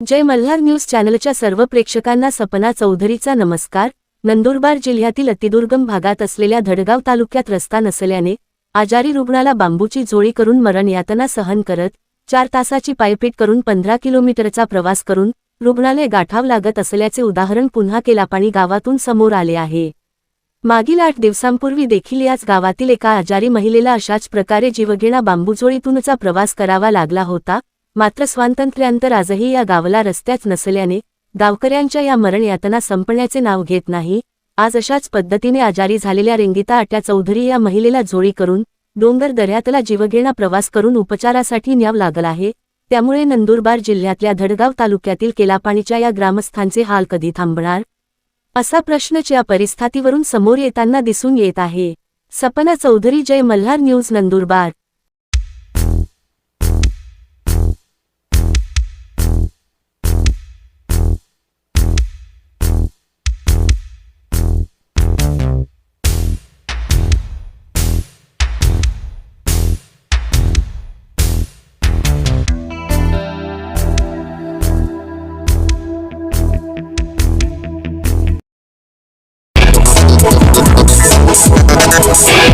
जय Malhar news चॅनलच्या सर्व प्रेक्षकांना सपना चौधरीचा नमस्कार. नंदुरबार जिल्ह्यातील अतिदुर्गम भागात असलेल्या धडगाव तालुक्यात रस्ता नसल्याने आजारी रुग्णाला बांबूची झोळी करून मरण यातना सहन करत चार तासाची पायपीट करून पंधरा किलोमीटरचा प्रवास करून रुग्णालय गाठाव लागत असल्याचे उदाहरण पुन्हा केलापाणी गावातून समोर आले आहे. मागील आठ दिवसांपूर्वी देखील याच गावातील एका आजारी महिलेला अशाच प्रकारे जीवघेणा बांबूजोळीतूनचा प्रवास करावा लागला होता. मात्र स्वातंत्र्यानंतर आजही या गावाला रस्त्याच नसल्याने गावकऱ्यांच्या या मरण यातना संपण्याचे नाव घेत नाही. आज अशाच पद्धतीने आजारी झालेल्या रेंगिता आट्या चौधरी या महिलेला झोळी करून डोंगर दऱ्यातला जीवघेणा प्रवास करून उपचारासाठी न्याव लागला आहे. त्यामुळे नंदुरबार जिल्ह्यातल्या धडगाव तालुक्यातील केलापाणीच्या या ग्रामस्थांचे हाल कधी थांबणार? असा प्रश्नच या परिस्थितीवरून समोर येताना दिसून येत आहे. सपना चौधरी जय मल्हार न्यूज नंदुरबार. see.